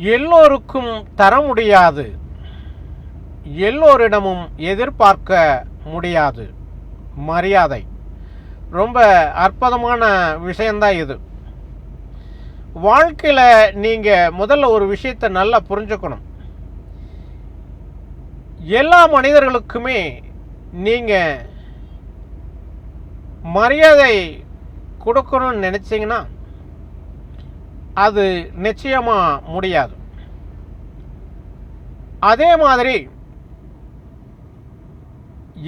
எல்லோருக்கும் தர முடியாது. எல்லோரிடமும் எதிர்பார்க்க முடியாது. மரியாதை. ரொம்ப அற்புதமான விஷயந்தான் இது. வாழ்க்கையில் நீங்கள் முதல்ல ஒரு விஷயத்தை நல்லா புரிஞ்சுக்கணும். எல்லா மனிதர்களுக்குமே நீங்கள் மரியாதை கொடுக்கணும்னு நினச்சிங்கன்னா அது நிச்சயமாக முடியாது. அதே மாதிரி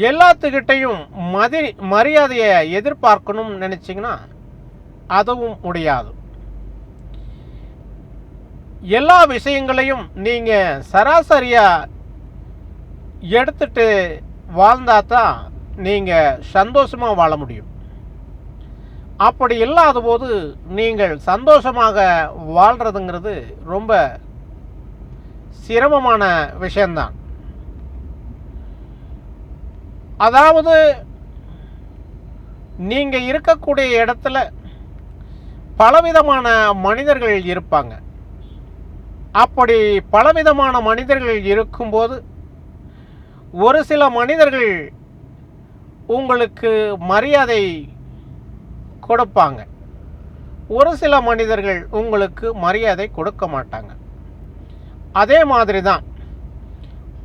எல்லாத்துக்கிட்டையும் மதி மரியாதையை எதிர்பார்க்கணும்னு நினச்சிங்கன்னா அதுவும் முடியாது. எல்லா விஷயங்களையும் நீங்கள் சராசரியாக எடுத்துட்டு வாழ்ந்தா தான் நீங்கள் சந்தோஷமாக வாழ முடியும். அப்படி இல்லாத போது நீங்கள் சந்தோஷமாக வாழ்கிறதுங்கிறது ரொம்ப சிரமமான விஷயந்தான். அதாவது நீங்கள் இருக்கக்கூடிய இடத்துல பலவிதமான மனிதர்கள் இருப்பாங்க. அப்படி பலவிதமான மனிதர்கள் இருக்கும்போது ஒரு சில மனிதர்கள் உங்களுக்கு மரியாதை கொடுப்பாங்க. ஒரு சில மனிதர்கள் உங்களுக்கு மரியாதை கொடுக்க மாட்டாங்க. அதே மாதிரி தான்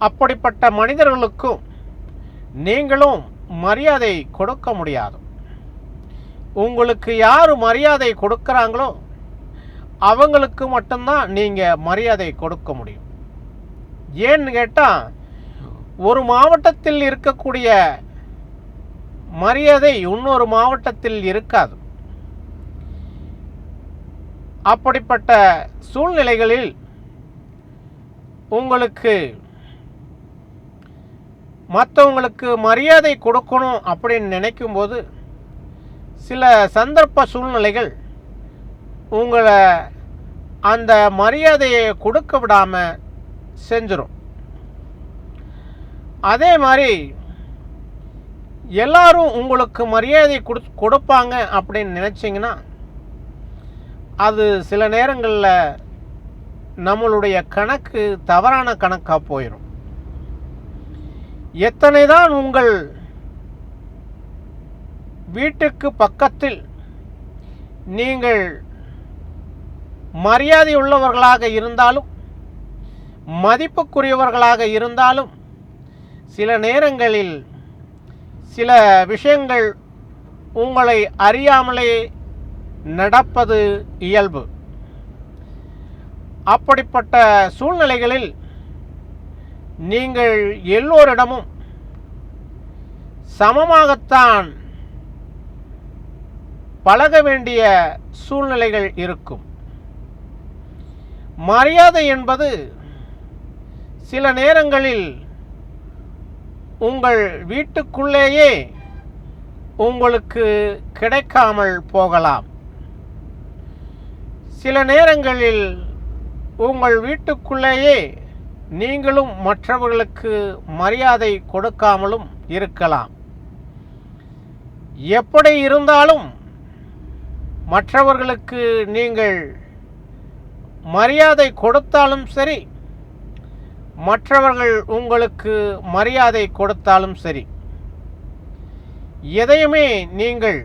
அப்படிப்பட்ட மனிதர்களுக்கும் நீங்களும் மரியாதை கொடுக்க முடியாது. உங்களுக்கு யார் மரியாதை கொடுக்குறாங்களோ அவங்களுக்கு மட்டும்தான் நீங்கள் மரியாதை கொடுக்க முடியும். ஏன்னு கேட்டால் ஒரு மாவட்டத்தில் இருக்கக்கூடிய மரியாதை இன்னொரு மாவட்டத்தில் இருக்காது. அப்படிப்பட்ட சூழ்நிலைகளில் உங்களுக்கு மற்றவங்களுக்கு மரியாதை கொடுக்கணும் அப்படின்னு நினைக்கும்போது சில சந்தர்ப்ப சூழ்நிலைகள் உங்களை அந்த மரியாதையை கொடுக்க விடாமல் செஞ்சிடும் அதே மாதிரி எல்லாரும் உங்களுக்கு மரியாதை கொடு கொடுப்பாங்க அப்படின்னு நினச்சிங்கன்னா அது சில நேரங்களில் நம்மளுடைய கணக்கு தவறான கணக்காக போயிடும் எத்தனை தான் உங்கள் வீட்டுக்கு பக்கத்தில் நீங்கள் மரியாதை உள்ளவர்களாக இருந்தாலும் மதிப்புக்குரியவர்களாக இருந்தாலும் சில நேரங்களில் சில விஷயங்கள் உங்களை அறியாமலே நடப்பது இயல்பு. அப்படிப்பட்ட சூழ்நிலைகளில் நீங்கள் எல்லோரிடமும் சமமாகத்தான் பழக வேண்டிய சூழ்நிலைகள் இருக்கும். மரியாதை என்பது சில நேரங்களில் உங்கள் வீட்டுக்குள்ளேயே உங்களுக்கு கிடைக்காமல் போகலாம். சில நேரங்களில் உங்கள் வீட்டுக்குள்ளேயே நீங்களும் மற்றவர்களுக்கு மரியாதை கொடுக்காமலும் இருக்கலாம். எப்படி இருந்தாலும் மற்றவர்களுக்கு நீங்கள் மரியாதை கொடுத்தாலும் சரி மற்றவர்கள் உங்களுக்கு மரியாதை கொடுத்தாலும் சரி எதையுமே நீங்கள்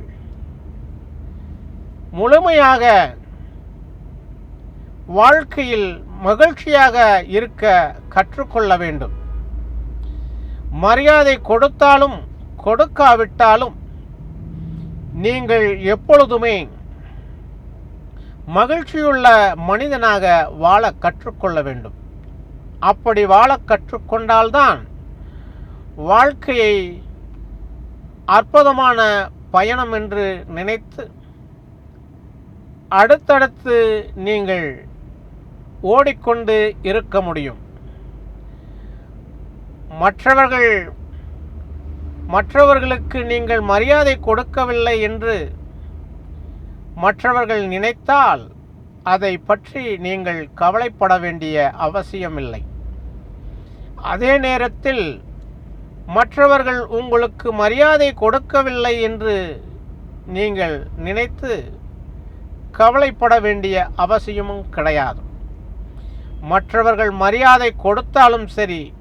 முழுமையாக வாழ்க்கையில் மகிழ்ச்சியாக இருக்க கற்றுக்கொள்ள வேண்டும். மரியாதை கொடுத்தாலும் கொடுக்காவிட்டாலும் நீங்கள் எப்பொழுதுமே மகிழ்ச்சியுள்ள மனிதனாக வாழ கற்றுக்கொள்ள வேண்டும். அப்படி வாழ கற்றுக்கொண்டால்தான் வாழ்க்கையை அற்புதமான பயணம் என்று நினைத்து அடுத்தடுத்து நீங்கள் ஓடிக்கொண்டு இருக்க முடியும். மற்றவர்கள் மற்றவர்களுக்கு நீங்கள் மரியாதை கொடுக்கவில்லை என்று மற்றவர்கள் நினைத்தால் அதை பற்றி நீங்கள் கவலைப்பட வேண்டிய அவசியமில்லை. அதே நேரத்தில் மற்றவர்கள் உங்களுக்கு மரியாதை கொடுக்கவில்லை என்று நீங்கள் நினைத்து கவலைப்பட வேண்டிய அவசியமும் கிடையாது. மற்றவர்கள் மரியாதை கொடுத்தாலும் சரி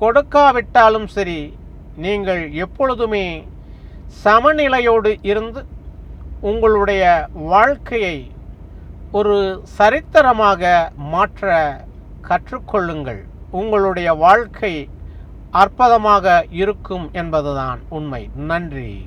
கொடுக்காவிட்டாலும் சரி நீங்கள் எப்பொழுதுமே சமநிலையோடு இருந்து உங்களுடைய வாழ்க்கையை ஒரு சரித்திரமாக மாற்ற கற்றுக்கொள்ளுங்கள். உங்களுடைய வாழ்க்கை அற்புதமாக இருக்கும் என்பதுதான் உண்மை. நன்றி.